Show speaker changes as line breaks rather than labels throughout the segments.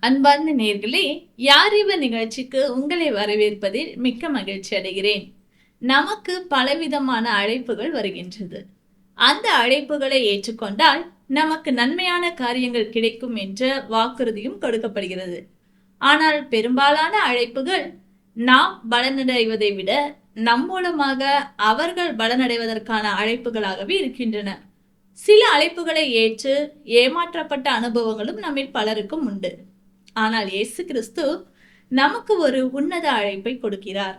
அன்பார்ந்த நேர்களே யார் நிகழ்ச்சிக்கு உங்களை வரவேற்பதில் மிக்க மகிழ்ச்சி அடைகிறேன். நமக்கு பலவிதமான அழைப்புகள் வருகின்றது. அந்த அழைப்புகளை ஏற்றுக்கொண்டால் நமக்கு நன்மையான காரியங்கள் கிடைக்கும் என்ற வாக்குறுதியும் கொடுக்கப்படுகிறது. ஆனால் பெரும்பாலான அழைப்புகள் நாம் பலனடைவதை விட நம் மூலமாக அவர்கள் பலனடைவதற்கான அழைப்புகளாகவே இருக்கின்றன. சில அழைப்புகளை ஏற்று ஏமாற்றப்பட்ட அனுபவங்களும் நம்மில் பலருக்கும் உண்டு. ஆனால் இயேசு கிறிஸ்து நமக்கு ஒரு உன்னத அழைப்பை கொடுக்கிறார்.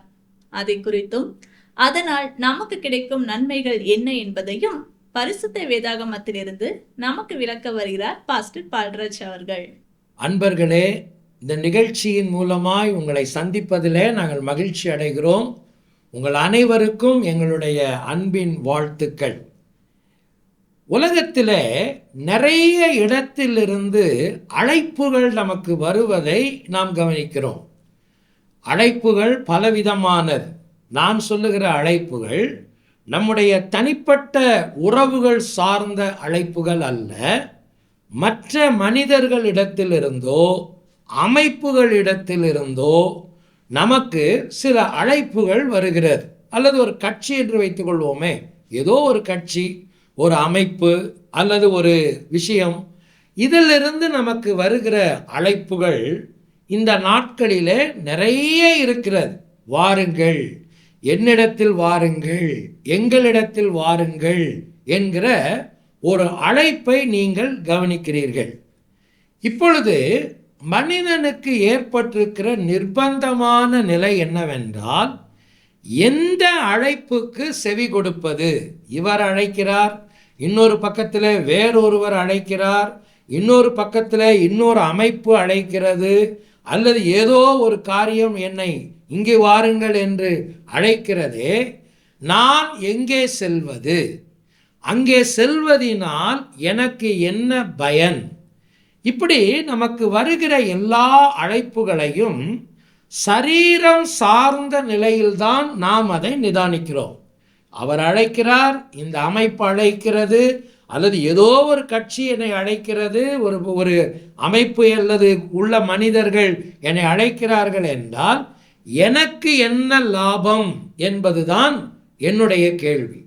அதை குறித்தும் அதனால் நமக்கு கிடைக்கும் நன்மைகள் என்ன என்பதையும் பரிசுத்த வேதாகமத்திலிருந்து நமக்கு விளக்க வருகிறார் பாஸ்டர் பால்ராஜ் அவர்கள்.
அன்பர்களே இந்த நிகழ்ச்சியின் மூலமாய் உங்களை சந்திப்பதிலே நாங்கள் மகிழ்ச்சி அடைகிறோம். உங்கள் அனைவருக்கும் எங்களுடைய அன்பின் வாழ்த்துக்கள். உலகத்தில் நிறைய இடத்திலிருந்து அழைப்புகள் நமக்கு வருவதை நாம் கவனிக்கிறோம். அழைப்புகள் பலவிதமானது. நான் சொல்லுகிற அழைப்புகள் நம்முடைய தனிப்பட்ட உறவுகள் சார்ந்த அழைப்புகள் அல்ல. மற்ற மனிதர்களிடத்திலிருந்தோ அமைப்புகளிடத்திலிருந்தோ நமக்கு சில அழைப்புகள் வருகிறது. அல்லது ஒரு கட்சி என்று வைத்துக்கொள்வோமே ஏதோ ஒரு கட்சி ஒரு அமைப்பு அல்லது ஒரு விஷயம். இதிலிருந்து நமக்கு வருகிற அழைப்புகள் இந்த நாட்களிலே நிறைய இருக்கிறது. வாருங்கள் என்னிடத்தில் வாருங்கள் எங்களிடத்தில் வாருங்கள் என்கிற ஒரு அழைப்பை நீங்கள் கவனிக்கிறீர்கள். இப்பொழுது மனிதனுக்கு ஏற்பட்டிருக்கிற நிர்பந்தமான நிலை என்னவென்றால் எந்த அழைப்புக்கு செவி கொடுப்பது? இவர் அழைக்கிறார் இன்னொரு பக்கத்தில் வேறொருவர் அழைக்கிறார். இன்னொரு பக்கத்தில் இன்னொரு அமைப்பு அழைக்கிறது. அல்லது ஏதோ ஒரு காரியம் என்னை இங்கே வாருங்கள் என்று அழைக்கிறதே நான் எங்கே செல்வது? அங்கே செல்வதினால் எனக்கு என்ன பயன்? இப்படி நமக்கு வருகிற எல்லா அழைப்புகளையும் சரீரம் சார்ந்த நிலையில்தான் நாம் அதை நிதானிக்கிறோம். அவர் அழைக்கிறார் இந்த அமைப்பு அழைக்கிறது அல்லது ஏதோ ஒரு கட்சி என்னை அழைக்கிறது ஒரு ஒரு அமைப்பு அல்லது உள்ள மனிதர்கள் என்னை அழைக்கிறார்கள் என்றால் எனக்கு என்ன லாபம் என்பதுதான் என்னுடைய கேள்வி.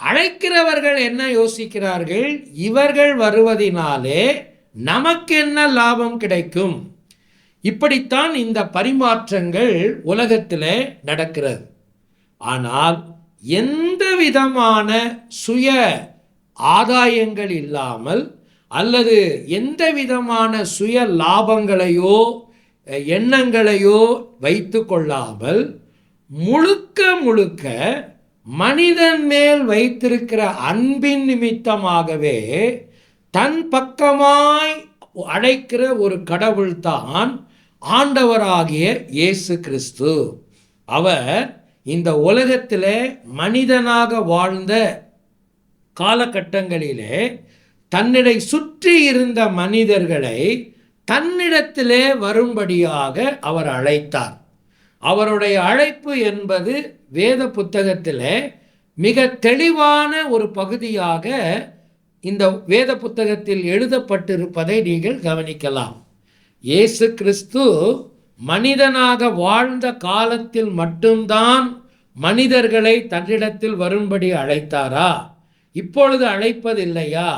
அழைக்கிறவர்கள் என்ன யோசிக்கிறார்கள்? இவர்கள் வருவதினாலே நமக்கு என்ன லாபம் கிடைக்கும்? இப்படித்தான் இந்த பரிமாற்றங்கள் உலகத்தில் நடக்கிறது. ஆனால் எந்த விதமான சுய ஆதாயங்கள் இல்லாமல் அல்லது எந்த விதமான சுய லாபங்களையோ எண்ணங்களையோ வைத்து கொள்ளாமல் முழுக்க முழுக்க மனிதன் மேல் வைத்திருக்கிற அன்பின் நிமித்தமாகவே தன் பக்கமாய் அழைக்கிற ஒரு கடவுள்தான் ஆண்டவராகிய இயேசு கிறிஸ்து. அவர் இந்த உலகத்தில் மனிதனாக வாழ்ந்த காலகட்டங்களிலே தன்னிடை சுற்றி இருந்த மனிதர்களை தன்னிடத்திலே வரும்படியாக அவர் அழைத்தார். அவருடைய அழைப்பு என்பது வேத புத்தகத்தில் மிக தெளிவான ஒரு பகுதியாக இந்த வேத புத்தகத்தில் எழுதப்பட்டிருப்பதை நீங்கள் கவனிக்கலாம். இயேசு கிறிஸ்து மனிதனாக வாழ்ந்த காலத்தில் மட்டும்தான் மனிதர்களை தன்னிடத்தில் வரும்படி அழைத்தாரா? இப்பொழுது அழைப்பதில்லையா?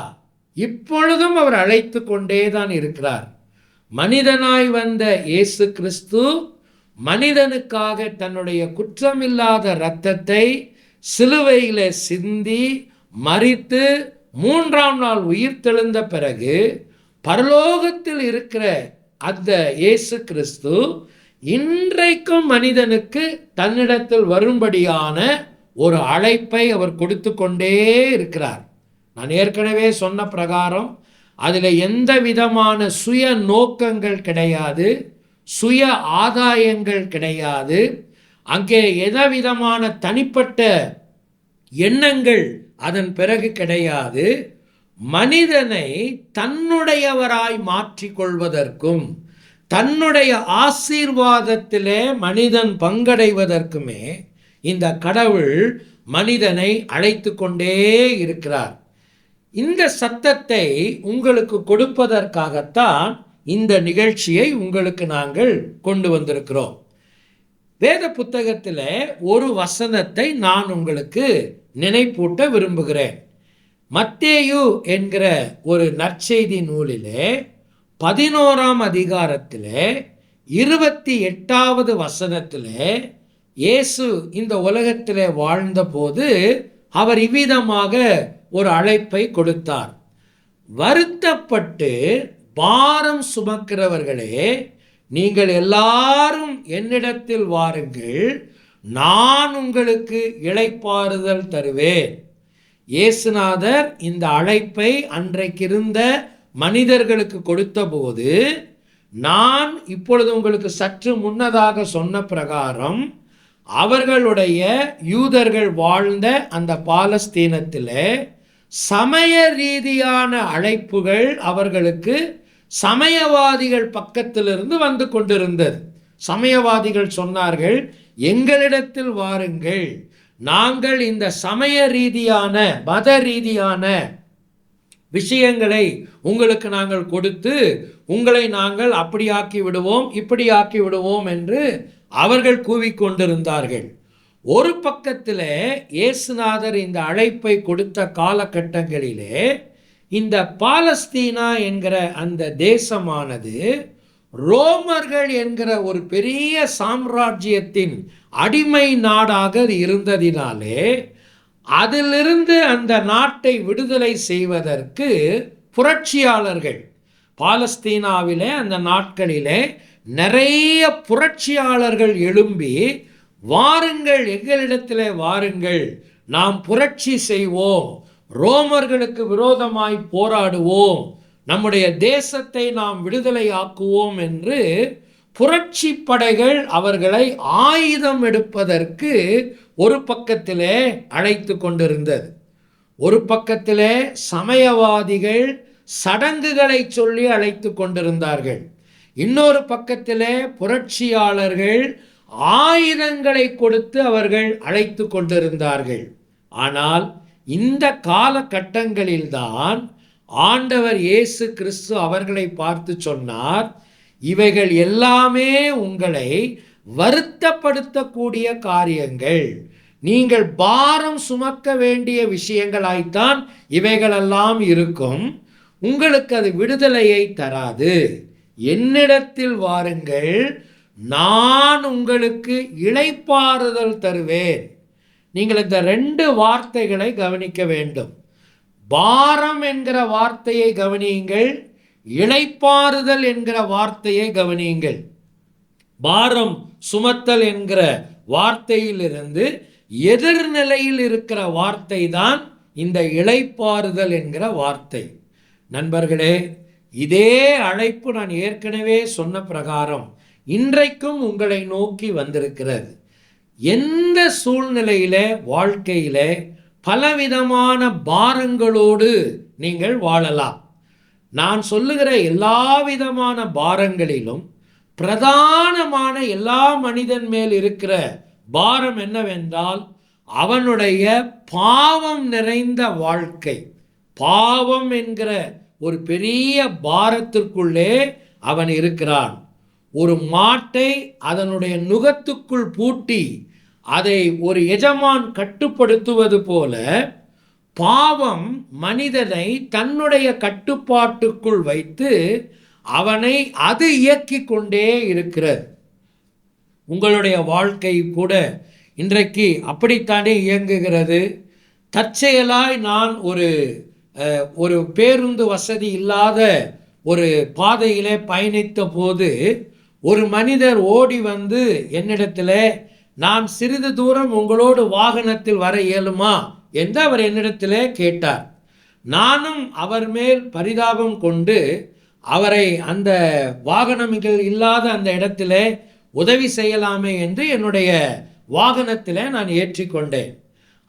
இப்பொழுதும் அவர் அழைத்து கொண்டே தான் இருக்கிறார். மனிதனாய் வந்த இயேசு கிறிஸ்து மனிதனுக்காக தன்னுடைய குற்றமில்லாத இரத்தத்தை சிலுவையில் சிந்தி மறித்து மூன்றாம் நாள் உயிர் தெழுந்த பிறகு பரலோகத்தில் இருக்கிற அந்த இயேசு கிறிஸ்து இன்றைக்கும் மனிதனுக்கு தன்னிடத்தில் வரும்படியான ஒரு அழைப்பை அவர் கொடுத்து கொண்டே இருக்கிறார். நான் ஏற்கனவே சொன்ன பிரகாரம் அதில் எந்த விதமான சுய நோக்கங்கள் கிடையாது சுய ஆதாயங்கள் கிடையாது. அங்கே எதவிதமான தனிப்பட்ட எண்ணங்கள் அதன் பிறகு கிடையாது. மனிதனை தன்னுடையவராய் மாற்றிக்கொள்வதற்கும் தன்னுடைய ஆசீர்வாதத்திலே மனிதன் பங்கடைவதற்குமே இந்த கடவுள் மனிதனை அழைத்து கொண்டே இருக்கிறார். இந்த சத்தத்தை உங்களுக்கு கொடுப்பதற்காகத்தான் இந்த நிகழ்ச்சியை உங்களுக்கு நாங்கள் கொண்டு வந்திருக்கிறோம். வேத புத்தகத்தில் ஒரு வசனத்தை நான் உங்களுக்கு நினைப்பூட்ட விரும்புகிறேன். மத்தேயு என்கிற ஒரு நற்செய்தி நூலிலே பதினோராம் அதிகாரத்திலே இருபத்தி எட்டாவது வசனத்திலே இயேசு இந்த உலகத்திலே வாழ்ந்தபோது அவர் இவ்விதமாக ஒரு அழைப்பை கொடுத்தார். வருத்தப்பட்டு பாரம் சுமக்கிறவர்களே நீங்கள் எல்லாரும் என்னிடத்தில் வாருங்கள் நான் உங்களுக்கு இளைப்பாறுதல் தருவேன். இயேசுநாதர் இந்த அழைப்பை அன்றைக்கிருந்த மனிதர்களுக்கு கொடுத்தபோது நான் இப்பொழுது உங்களுக்கு சற்று முன்னதாக சொன்ன பிரகாரம் அவர்களுடைய யூதர்கள் வாழ்ந்த அந்த பாலஸ்தீனத்தில் சமய ரீதியான அழைப்புகள் அவர்களுக்கு சமயவாதிகள் பக்கத்திலிருந்து வந்து கொண்டிருந்தது. சமயவாதிகள் சொன்னார்கள் எங்களிடத்தில் வாருங்கள். நாங்கள் இந்த சமய ரீதியான மத ரீதியான விஷயங்களை உங்களுக்கு நாங்கள் கொடுத்து உங்களை நாங்கள் அப்படியாக்கி விடுவோம் இப்படி ஆக்கி விடுவோம் என்று அவர்கள் கூவிக்கொண்டிருந்தார்கள். ஒரு பக்கத்தில் இயேசுநாதர் இந்த அழைப்பை கொடுத்த காலகட்டங்களிலே இந்த பாலஸ்தீனா என்கிற அந்த தேசமானது ரோமர்கள் என்கிற ஒரு பெரிய சாம்ராஜ்யத்தின் அடிமை நாடாக இருந்ததினாலே அதிலிருந்து அந்த நாட்டை விடுதலை செய்வதற்கு புரட்சியாளர்கள் பாலஸ்தீனாவிலே அந்த நாட்களிலே நிறைய புரட்சியாளர்கள் எழும்பி வாருங்கள் எங்களிடத்தில் வாருங்கள் நாம் புரட்சி செய்வோம் ரோமர்களுக்கு விரோதமாய் போராடுவோம் நம்முடைய தேசத்தை நாம் விடுதலை ஆக்குவோம் என்று புரட்சி படைகள் அவர்களை ஆயுதம் எடுப்பதற்கு ஒரு பக்கத்திலே அழைத்து கொண்டிருந்தது. ஒரு பக்கத்திலே சமயவாதிகள் சடங்குகளை சொல்லி அழைத்து கொண்டிருந்தார்கள். இன்னொரு பக்கத்திலே புரட்சியாளர்கள் ஆயுதங்களை கொடுத்து அவர்கள் அழைத்து கொண்டிருந்தார்கள். ஆனால் இந்த காலகட்டங்களில்தான் ஆண்டவர் இயேசு கிறிஸ்து அவர்களை பார்த்து சொன்னார் இவைகள் எல்லாமே உங்களை வருத்தப்படுத்தக்கூடிய காரியங்கள். நீங்கள் பாரம் சுமக்க வேண்டிய விஷயங்களாய்த்தான் இவைகளெல்லாம் இருக்கும். உங்களுக்கு அது விடுதலையை தராது. என்னிடத்தில் வாருங்கள். நான் உங்களுக்கு இளைப்பாறுதல் தருவேன். நீங்கள் இந்த ரெண்டு வார்த்தைகளை கவனிக்க வேண்டும். பாரம் என்கிற வார்த்தையை கவனியுங்கள் இளைப்பாறுதல் என்கிற வார்த்தையை கவனியுங்கள். பாரம் சுமத்தல் என்கிற வார்த்தையிலிருந்து எதிர்நிலையில் இருக்கிற வார்த்தை தான் இந்த இழைப்பாறுதல் என்கிற வார்த்தை. நண்பர்களே இதே அழைப்பு நான் ஏற்கனவே சொன்ன பிரகாரம் இன்றைக்கும் உங்களை நோக்கி வந்திருக்கிறது. எந்த சூழ்நிலையில வாழ்க்கையில பலவிதமான பாரங்களோடு நீங்கள் வாழலாம். நான் சொல்லுகிற எல்லா விதமான பாரங்களிலும் பிரதானமான எல்லா மனிதன் மேல் இருக்கிற பாரம் என்னவென்றால் அவனுடைய பாவம் நிறைந்த வாழ்க்கை. பாவம் என்கிற ஒரு பெரிய பாரத்திற்குள்ளே அவன் இருக்கிறான். ஒரு மாட்டை அதனுடைய நுகத்துக்குள் பூட்டி அதை ஒரு எஜமான் கட்டுப்படுத்துவது போல பாவம் மனிதனை தன்னுடைய கட்டுப்பாட்டுக்குள் வைத்து அவனை அது இயக்கிக் கொண்டே இருக்கிறது. உங்களுடைய வாழ்க்கை கூட இன்றைக்கு அப்படித்தானே இயங்குகிறது? தற்செயலாய் நான் ஒரு ஒரு பேருந்து வசதி இல்லாத ஒரு பாதையிலே பயணித்த போது ஒரு மனிதர் ஓடி வந்து என்னிடத்தில் நான் சிறிது தூரம் உங்களோடு வாகனத்தில் வர இயலுமா? என்று அவர் என்னிடத்திலே கேட்டார். நானும் அவர் மேல் பரிதாபம் கொண்டு அவரை அந்த வாகனங்கள் இல்லாத அந்த இடத்திலே உதவி செய்யலாமே என்று என்னுடைய வாகனத்திலே நான் ஏற்றிக்கொண்டேன்.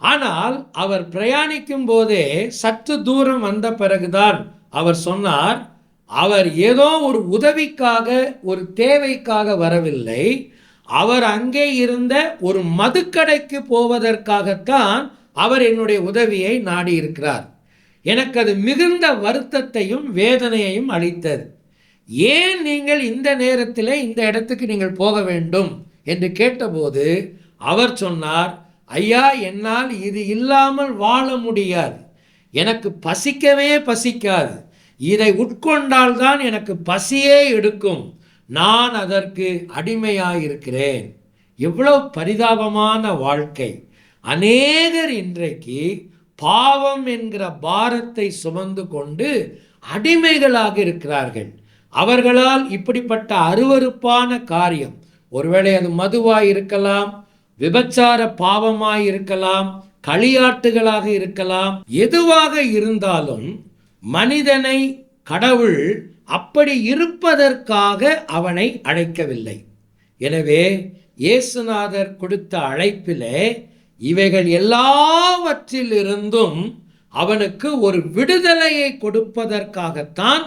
ஆனால் அவர் பிரயாணிக்கும் போதே சற்று தூரம் வந்த பிறகுதான் அவர் சொன்னார் அவர் ஏதோ ஒரு உதவிக்காக ஒரு தேவைக்காக வரவில்லை. அவர் அங்கே இருந்த ஒரு மதுக்கடைக்கு போவதற்காகத்தான் அவர் என்னுடைய உதவியை நாடியிருக்கிறார். எனக்கு அது மிகுந்த வருத்தத்தையும் வேதனையையும் அளித்தது. ஏன் நீங்கள் இந்த நேரத்தில் இந்த இடத்துக்கு நீங்கள் போக வேண்டும்? என்று கேட்டபோது அவர் சொன்னார் ஐயா என்னால் இது இல்லாமல் வாழ முடியாது. எனக்கு பசிக்கவே பசிக்காது. இதை உட்கொண்டால்தான் எனக்கு பசியே எடுக்கும். நான் அதற்கு அடிமையாயிருக்கிறேன். எவ்வளவு பரிதாபமான வாழ்க்கை. அநேகர் இன்றைக்கு பாவம் என்கிற பாரத்தை சுமந்து கொண்டு அடிமைகளாக இருக்கிறார்கள். அவர்களால் இப்படிப்பட்ட அருவருப்பான காரியம். ஒருவேளை அது மதுவாய் இருக்கலாம் விபச்சார பாவமாய் இருக்கலாம் களியாட்டுகளாக இருக்கலாம். எதுவாக இருந்தாலும் மனிதனை கடவுள் அப்படி இருப்பதற்காக அவனை அழைக்கவில்லை. எனவே இயேசுநாதர் கொடுத்த அழைப்பிலே இவைகள் எல்லாவற்றிலிருந்தும் அவனுக்கு ஒரு விடுதலையை கொடுப்பதற்காகத்தான்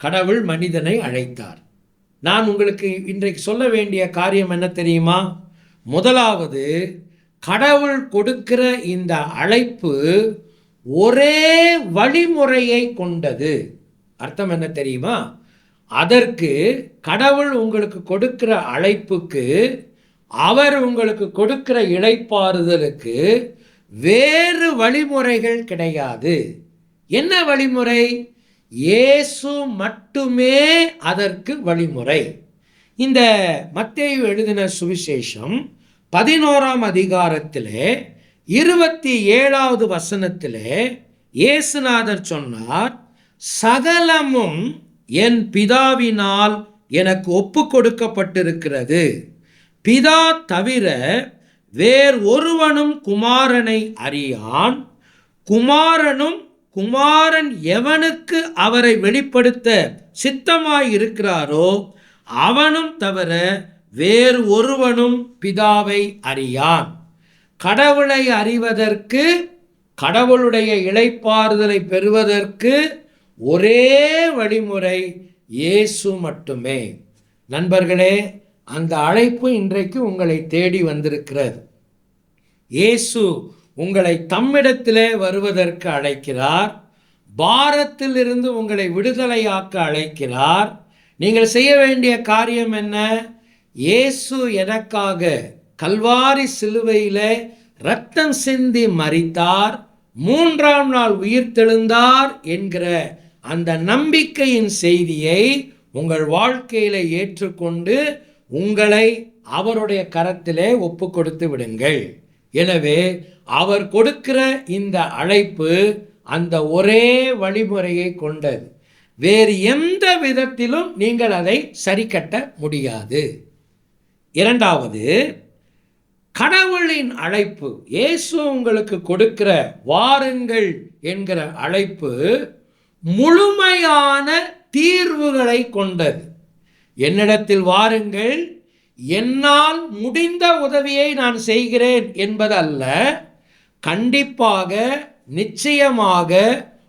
கடவுள் மனிதனை அழைத்தார். நான் உங்களுக்கு இன்றைக்கு சொல்ல வேண்டிய காரியம் என்ன தெரியுமா? முதலாவது கடவுள் கொடுக்கிற இந்த அழைப்பு ஒரே வழிமுறையை கொண்டது. அர்த்தம் என்ன தெரியுமா? அதற்கு கடவுள் உங்களுக்கு கொடுக்கிற அழைப்புக்கு அவர் உங்களுக்கு கொடுக்கிற இழைப்பாறுதலுக்கு வேறு வழிமுறைகள் கிடையாது. என்ன வழிமுறை? இயேசு மட்டுமே அதற்கு வழிமுறை. இந்த மத்தேயு எழுதின சுவிசேஷம் பதினோராம் அதிகாரத்திலே இருபத்தி ஏழாவது வசனத்திலே இயேசுநாதர் சொன்னார் சகலமும் என் பிதாவினால் எனக்கு ஒப்பு கொடுக்கப்பட்டிருக்கிறது பிதா தவிர வேறு ஒருவனும் குமாரனை அறியான். குமாரனும் குமாரன் எவனுக்கு அவரை வெளிப்படுத்த சித்தமாய் இருக்கிறாரோ அவனும் தவிர வேறு ஒருவனும் பிதாவை அறியான். கடவுளை அறிவதற்கு கடவுளுடைய இளைப்பாறுதலை பெறுவதற்கு ஒரே வழிமுறை இயேசு மட்டுமே. நண்பர்களே அந்த அழைப்பு இன்றைக்கு உங்களை தேடி வந்திருக்கிறது. இயேசு உங்களை தம்மிடத்திலே வருவதற்கு அழைக்கிறார் பாரத்திலிருந்து உங்களை விடுதலையாக்க அழைக்கிறார். நீங்கள் செய்ய வேண்டிய காரியம் என்ன? இயேசு எனக்காக கல்வாரி சிலுவையில் ரத்தம் சிந்தி மறித்தார் மூன்றாம் நாள் உயிர்த்தெழுந்தார் என்கிற அந்த நம்பிக்கையின் செய்தியை உங்கள் வாழ்க்கையில் ஏற்றுக்கொண்டு உங்களை அவருடைய கரத்திலே ஒப்பு கொடுத்து விடுங்கள். எனவே அவர் கொடுக்கிற இந்த அழைப்பு அந்த ஒரே வழிமுறையை கொண்டது. வேறு எந்த விதத்திலும் நீங்கள் அதை சரிக்கட்ட முடியாது. இரண்டாவது கடவுளின் அழைப்பு இயேசு உங்களுக்கு கொடுக்கிற வாருங்கள் என்கிற அழைப்பு முழுமையான தீர்வுகளை கொண்டது. என்னிடத்தில் வாருங்கள் என்னால் முடிந்த உதவியை நான் செய்கிறேன் என்பதல்ல கண்டிப்பாக நிச்சயமாக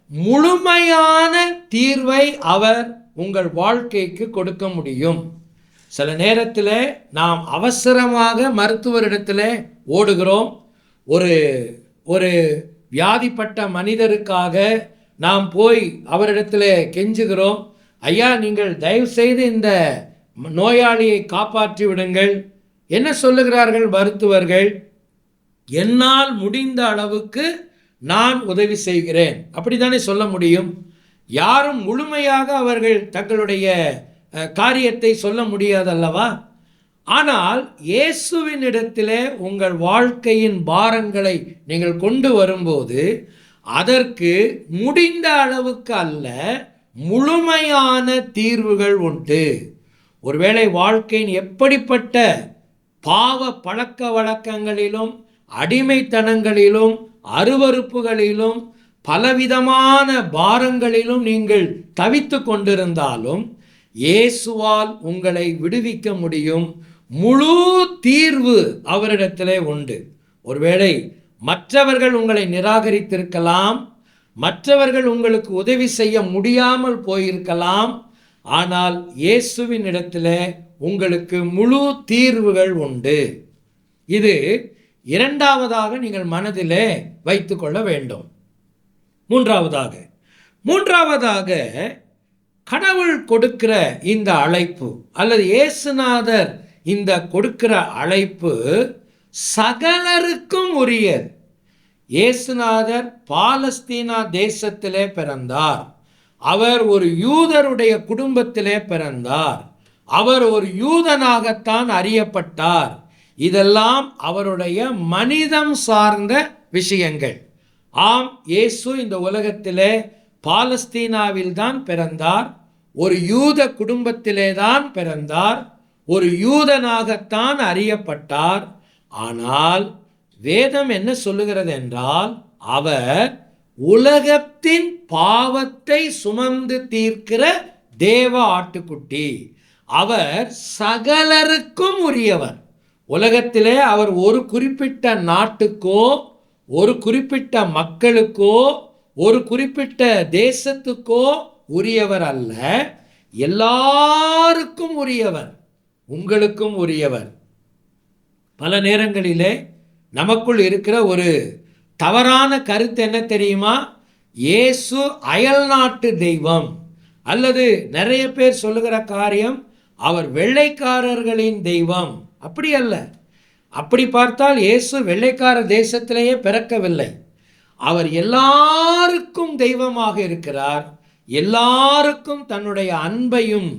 முழுமையான தீர்வை அவர் உங்கள் வாழ்க்கைக்கு கொடுக்க முடியும். சில நேரத்தில் நாம் அவசரமாக மருத்துவரிடத்தில் ஓடுகிறோம். ஒரு ஒரு வியாதிப்பட்ட மனிதருக்காக நாம் போய் அவரிடத்தில் கெஞ்சுகிறோம் ஐயா நீங்கள் தயவு செய்து இந்த நோயாளியை காப்பாற்றி விடுங்கள். என்ன சொல்லுகிறார்கள் மருத்துவர்கள்? என்னால் முடிந்த அளவுக்கு நான் உதவி செய்கிறேன். அப்படித்தானே சொல்ல முடியும்? யாரும் முழுமையாக அவர்கள் தங்களுடைய காரியத்தை சொல்ல முடியாதல்லவா? ஆனால் இயேசுவின் இடத்திலே உங்கள் வாழ்க்கையின் பாரங்களை நீங்கள் கொண்டு வரும்போது அதற்கு முடிந்த அளவுக்கு அல்ல முழுமையான தீர்வுகள் உண்டு. ஒருவேளை வாழ்க்கையின் எப்படிப்பட்ட பாவ பழக்க வழக்கங்களிலும் அடிமைத்தனங்களிலும் அருவருப்புகளிலும் பலவிதமான பாரங்களிலும் நீங்கள் தவித்து கொண்டிருந்தாலும் இயேசுவால் உங்களை விடுவிக்க முடியும். முழு தீர்வு அவரிடத்திலே உண்டு. ஒருவேளை மற்றவர்கள் உங்களை நிராகரித்திருக்கலாம். மற்றவர்கள் உங்களுக்கு உதவி செய்ய முடியாமல் போயிருக்கலாம். ஆனால் இயேசுவின் இடத்துல உங்களுக்கு முழு தீர்வுகள் உண்டு. இது இரண்டாவதாக நீங்கள் மனதிலே வைத்துக்கொள்ள வேண்டும். மூன்றாவதாக மூன்றாவதாக கடவுள் கொடுக்கிற இந்த அழைப்பு அல்லது இயேசுநாதர் இந்த கொடுக்கிற அழைப்பு சகலருக்கும் உரியது. இயேசுநாதர் பாலஸ்தீனா தேசத்திலே பிறந்தார். அவர் ஒரு யூதருடைய குடும்பத்திலே பிறந்தார். அவர் ஒரு யூதனாகத்தான் அறியப்பட்டார். இதெல்லாம் அவருடைய மனிதம் சார்ந்த விஷயங்கள். ஆம் இயேசு இந்த உலகத்திலே பாலஸ்தீனாவில் தான் பிறந்தார். ஒரு யூத குடும்பத்திலே தான் பிறந்தார். ஒரு யூதனாகத்தான் அறியப்பட்டார். ஆனால் வேதம் என்ன சொல்லுகிறது என்றால் அவர் உலகத்தின் பாவத்தை சுமந்து தீர்க்கிற தேவ ஆட்டுக்குட்டி. அவர் சகலருக்கும் உரியவர். உலகத்திலே அவர் ஒரு குறிப்பிட்ட நாட்டுக்கோ ஒரு குறிப்பிட்ட மக்களுக்கோ ஒரு குறிப்பிட்ட தேசத்துக்கோ உரியவர் அல்ல. எல்லாருக்கும் உரியவர். உங்களுக்கும் உரியவர். பல நேரங்களிலே நமக்குள் இருக்கிற ஒரு தவறான கருத்து என்ன தெரியுமா? இயேசு அயல்நாட்டு தெய்வம். அல்லது நிறைய பேர் சொல்லுகிற காரியம் அவர் வெள்ளைக்காரர்களின் தெய்வம். அப்படி அல்ல. அப்படி பார்த்தால் இயேசு வெள்ளைக்கார தேசத்திலேயே பிறக்கவில்லை. அவர் எல்லாருக்கும் தெய்வமாக இருக்கிறார். எல்லாருக்கும் தன்னுடைய அன்பையும்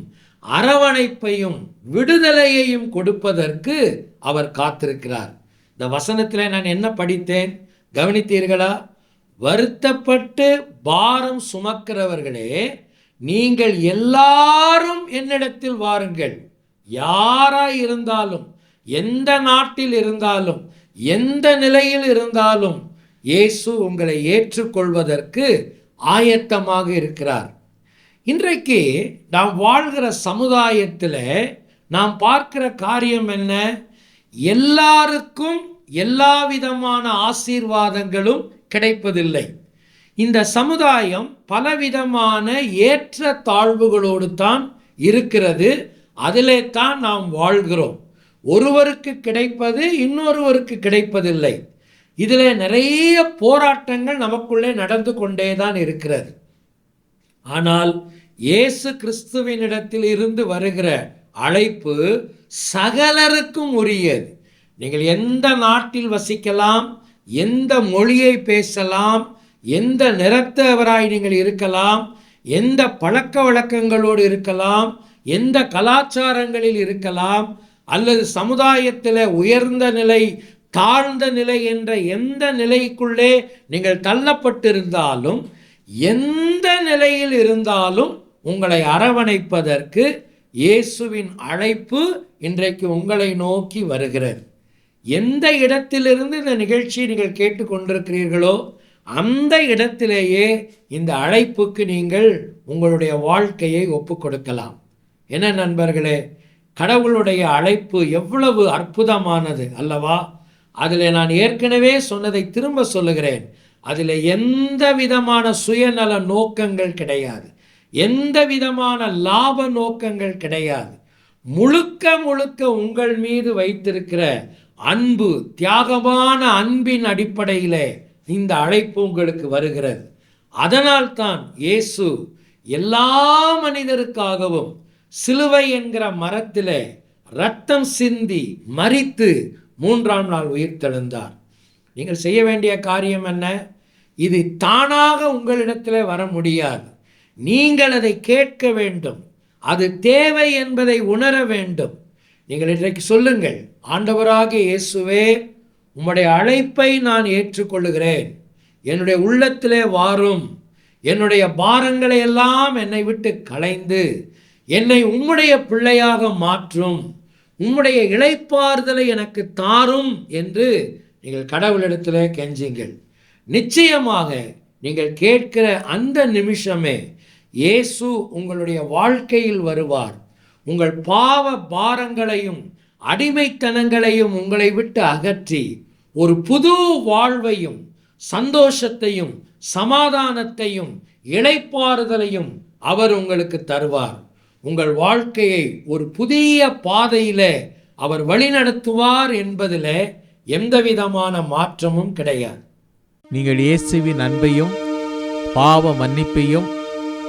அரவணைப்பையும் விடுதலையையும் கொடுப்பதற்கு அவர் காத்திருக்கிறார். இந்த வசனத்தில் நான் என்ன படித்தேன்? கவனித்தீர்களா? வருத்தப்பட்டு பாரம் சுமக்கிறவர்களே நீங்கள் எல்லாரும் என்னிடத்தில் வாருங்கள். யாராய் இருந்தாலும் எந்த நாட்டில் இருந்தாலும் எந்த நிலையில் இருந்தாலும் இயேசு உங்களை ஏற்றுக்கொள்வதற்கு ஆயத்தமாக இருக்கிறார். இன்றைக்கு நாம் வாழ்கிற சமுதாயத்தில் நாம் பார்க்கிற காரியம் என்ன? எல்லாருக்கும் எல்லா விதமான ஆசீர்வாதங்களும் கிடைப்பதில்லை. இந்த சமுதாயம் பலவிதமான ஏற்ற தாழ்வுகளோடு தான் இருக்கிறது. அதிலே தான் நாம் வாழ்கிறோம். ஒருவருக்கு கிடைப்பது இன்னொருவருக்கு கிடைப்பதில்லை. இதில் நிறைய போராட்டங்கள் நமக்குள்ளே நடந்து கொண்டே தான் இருக்கிறது. ஆனால் இயேசு கிறிஸ்துவினிடத்தில் இருந்து வருகிற அழைப்பு சகலருக்கும் உரியது. நீங்கள் எந்த நாட்டில் வசிக்கலாம் எந்த மொழியை பேசலாம் எந்த நிறத்தவராய் நீங்கள் இருக்கலாம் எந்த பழக்க வழக்கங்களோடு இருக்கலாம் எந்த கலாச்சாரங்களில் இருக்கலாம் அல்லது சமுதாயத்தில் உயர்ந்த நிலை தாழ்ந்த நிலை என்ற எந்த நிலைக்குள்ளே நீங்கள் தள்ளப்பட்டிருந்தாலும் எந்த நிலையில் இருந்தாலும் உங்களை அரவணைப்பதற்கு இயேசுவின் அழைப்பு இன்றைக்கு உங்களை நோக்கி வருகிறது. எந்த இடத்திலிருந்து இந்த நிகழ்ச்சியை நீங்கள் கேட்டுக்கொண்டிருக்கிறீர்களோ அந்த இடத்திலேயே இந்த அழைப்புக்கு நீங்கள் உங்களுடைய வாழ்க்கையை ஒப்புக்கொடுக்கலாம் என்ன நண்பர்களே கடவுளுடைய அழைப்பு எவ்வளவு அற்புதமானது அல்லவா? அதில் நான் ஏற்கனவே சொன்னதை திரும்ப சொல்லுகிறேன். அதில் எந்த விதமான சுயநல நோக்கங்கள் கிடையாது. எந்த விதமான லாப நோக்கங்கள் கிடையாது. முழுக்க முழுக்க உங்கள் மீது வைத்திருக்கிற அன்பு தியாகமான அன்பின் அடிப்படையில் இந்த அழைப்பு உங்களுக்கு வருகிறது. அதனால்தான் இயேசு எல்லா மனிதருக்காகவும் சிலுவை என்கிற மரத்தில் ரத்தம் சிந்தி மரித்து மூன்றாம் நாள் உயிர்த்தெழுந்தார் நீங்கள் செய்ய வேண்டிய காரியம் என்ன? இது தானாக உங்களிடத்தில் வர முடியாது. நீங்கள் அதை கேட்க வேண்டும். அது தேவை என்பதை உணர வேண்டும். நீங்கள் இன்றைக்கு சொல்லுங்கள் ஆண்டவராக இயேசுவே உம்முடைய அழைப்பை நான் ஏற்றுக்கொள்ளுகிறேன். என்னுடைய உள்ளத்திலே வாரும். என்னுடைய பாரங்களை எல்லாம் என்னை விட்டு களைந்து என்னை உம்முடைய பிள்ளையாக மாற்றும். உம்முடைய இளைப்பாறுதலை எனக்கு தாரும் என்று நீங்கள் கடவுளிடத்தில் கெஞ்சிங்கள். நிச்சயமாக நீங்கள் கேட்கிற அந்த நிமிஷமே இயேசு உங்களுடைய வாழ்க்கையில் வருவார். உங்கள் பாவ பாரங்களையும் அடிமைத்தனங்களையும் உங்களை விட்டு அகற்றி ஒரு புது வாழ்வையும் சந்தோஷத்தையும் சமாதானத்தையும் இளைப்பாறுதலையும் அவர் உங்களுக்கு தருவார். உங்கள் வாழ்க்கையை ஒரு புதிய பாதையில் அவர் வழிநடத்துவார் என்பதில் எந்தவிதமான மாற்றமும் கிடையாது.
நீங்கள் இயேசுவின் அன்பையும் பாவ மன்னிப்பையும்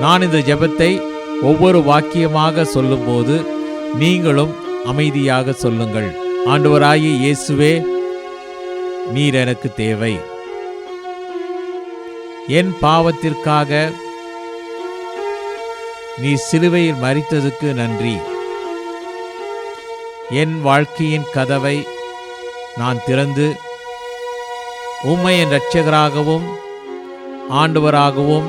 நான் இந்த ஜெபத்தை ஒவ்வொரு வாக்கியமாக சொல்லும்போது நீங்களும் அமைதியாக சொல்லுங்கள். ஆண்டவராகிய இயேசுவே நீர் எனக்கு தேவை. என் பாவத்திற்காக நீ சிலுவையில் மறித்ததுக்கு நன்றி. என் வாழ்க்கையின் கதவை நான் திறந்து உம்மை என் இரட்சகராகவும் ஆண்டவராகவும்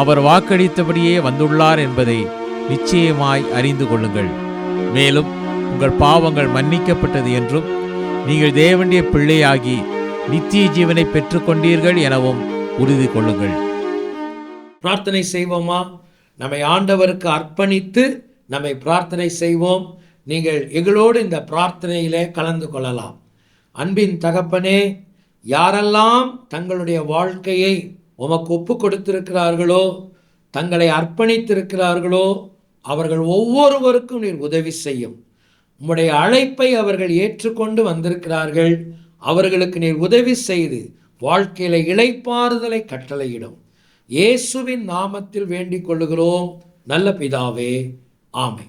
அவர் வாக்களித்தபடியே வந்துள்ளார் என்பதை நிச்சயமாய் அறிந்து கொள்ளுங்கள். மேலும் உங்கள் பாவங்கள் மன்னிக்கப்பட்டது என்றும் நீங்கள் தேவனுடைய பிள்ளையாகி நித்திய ஜீவனை பெற்றுக்கொண்டீர்கள் எனவும் உறுதி கொள்ளுங்கள்.
பிரார்த்தனை செய்வோமா? நம்மை ஆண்டவருக்கு அர்ப்பணித்து நம்மை பிரார்த்தனை செய்வோம். நீங்கள் எங்களோடு இந்த பிரார்த்தனையிலே கலந்து கொள்ளலாம். அன்பின் தகப்பனே யாரெல்லாம் தங்களுடைய வாழ்க்கையை உமக்கு ஒப்பு கொடுத்திருக்கிறார்களோ தங்களை அர்ப்பணித்திருக்கிறார்களோ அவர்கள் ஒவ்வொருவருக்கும் நீர் உதவி செய்யும். உம்முடைய அழைப்பை அவர்கள் ஏற்றுக்கொண்டு வந்திருக்கிறார்கள். அவர்களுக்கு நீர் உதவி செய்து வாழ்க்கையில இளைப்பாறுதலை கட்டளையிடும். இயேசுவின் நாமத்தில் வேண்டிக் கொள்ளுகிறோம். நல்ல பிதாவே
ஆமை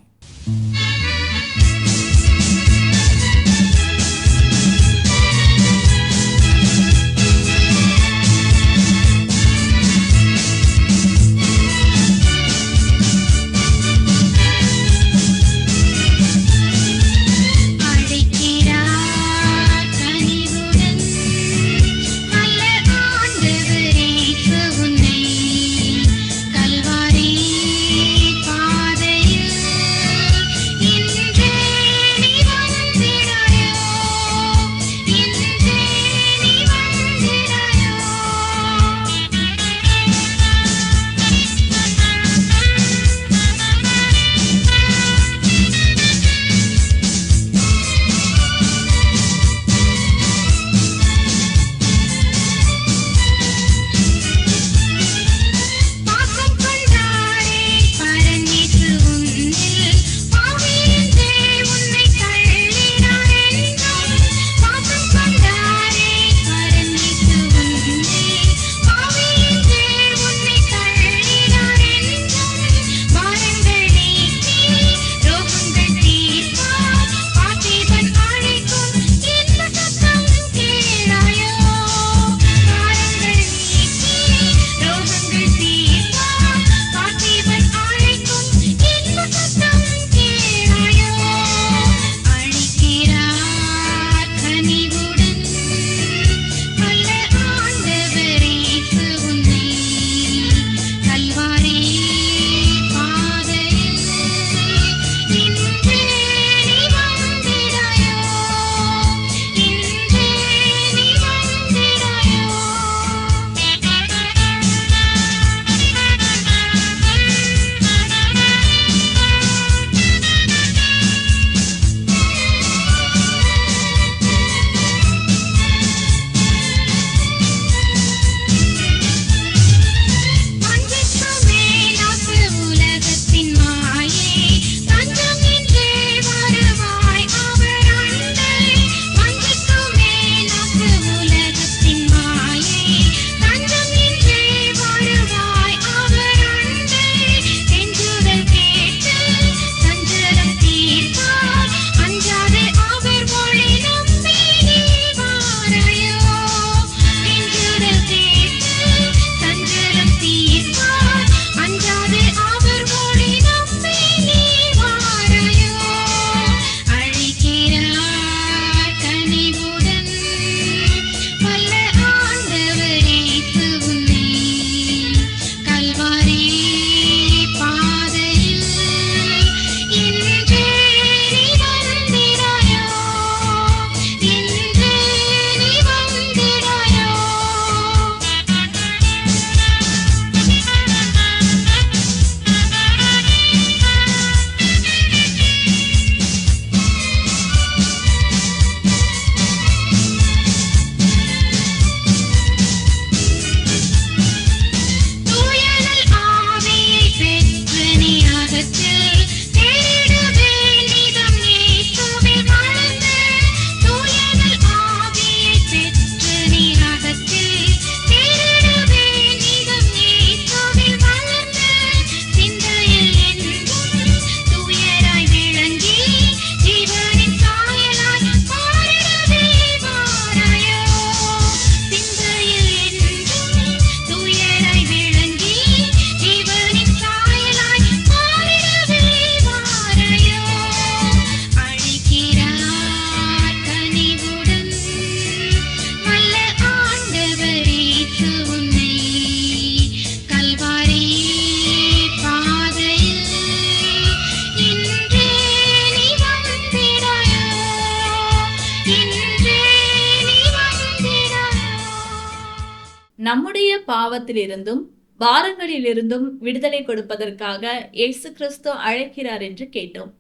பாவத்திலிருந்தும் பாரங்களிலிருந்தும் விடுதலை கொடுப்பதற்காக இயேசு கிறிஸ்து அழைக்கிறார் என்று கேட்டோம்.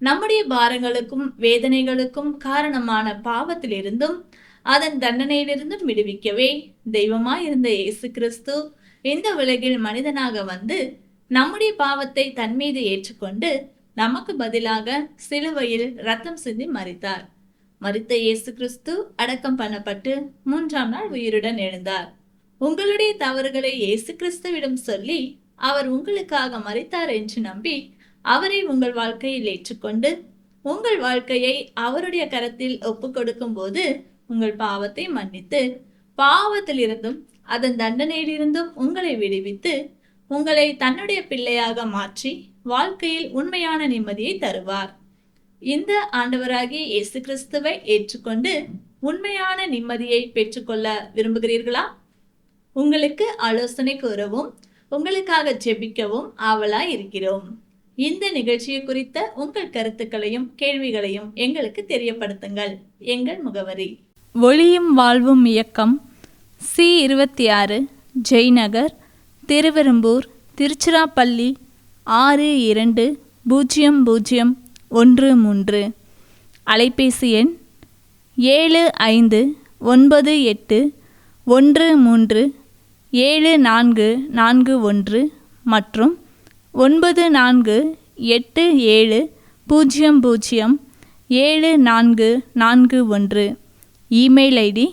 நம்முடைய பாரங்களுக்கும் வேதனைகளுக்கும் காரணமான பாவத்திலிருந்தும் அதன் தண்டனையிலிருந்தும் விடுவிக்கவே தெய்வமாய் இருந்த இயேசு கிறிஸ்து இந்த உலகில் மனிதனாக வந்து நம்முடைய பாவத்தை தன் மீது ஏற்றுக்கொண்டு நமக்கு பதிலாக சிலுவையில் ரத்தம் சிந்தி மறித்தார் மரித்த இயேசு கிறிஸ்து அடக்கம் பண்ணப்பட்டு மூன்றாம் நாள் உயிருடன் எழுந்தார். உங்களுடைய தவறுகளை இயேசு கிறிஸ்துவிடம் சொல்லி அவர் உங்களுக்காக மறைத்தார் என்று நம்பி அவரை உங்கள் வாழ்க்கையில் ஏற்றுக்கொண்டு உங்கள் வாழ்க்கையை அவருடைய கரத்தில் ஒப்பு கொடுக்கும் போது உங்கள் பாவத்தை மன்னித்து பாவத்திலிருந்தும் அதன் தண்டனையிலிருந்தும் உங்களை விடுவித்து உங்களை தன்னுடைய பிள்ளையாக மாற்றி வாழ்க்கையில் உண்மையான நிம்மதியை தருவார். இந்த ஆண்டவராகிய இயேசு கிறிஸ்துவை ஏற்றுக்கொண்டு உண்மையான நிம்மதியை பெற்றுக்கொள்ள விரும்புகிறீர்களா? உங்களுக்கு ஆலோசனை கூறவும் உங்களுக்காக ஜெபிக்கவும் ஆவலாய் இருக்கிறோம். இந்த நிகழ்ச்சியை குறித்த உங்கள் கருத்துக்களையும் கேள்விகளையும் எங்களுக்கு தெரியப்படுத்துங்கள். எங்கள் முகவரி. ஒளியும் வாழ்வும் இயக்கம் சி இருபத்தி ஆறு ஜெய்நகர் திருவெரும்பூர் திருச்சிராப்பள்ளி ஆறு இரண்டு பூஜ்ஜியம் பூஜ்ஜியம் ஒன்று மூன்று. அலைபேசி எண் ஏழு ஐந்து ஒன்பது எட்டு ஒன்று மூன்று ஏழு நான்கு நான்கு ஒன்று மற்றும் ஒன்பது நான்கு எட்டு ஏழு பூஜ்ஜியம் பூஜ்ஜியம் ஏழு நான்கு நான்கு ஒன்று. Email ID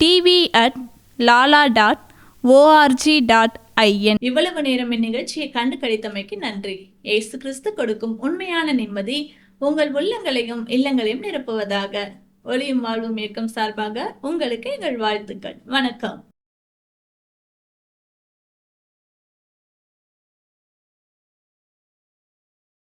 TV at Lala dot O R G dot I N. இவ்வளவு நேரம் இந்நிகழ்ச்சியை கண்டு கழித்தமைக்கு நன்றி. ஏசு கிறிஸ்து கொடுக்கும் உண்மையான நிம்மதி உங்கள் உள்ளங்களையும் இல்லங்களையும் நிரப்புவதாக. ஒளியும் வாழ்வும் இயக்கம் சார்பாக உங்களுக்கு எங்கள் வாழ்த்துக்கள். வணக்கம்.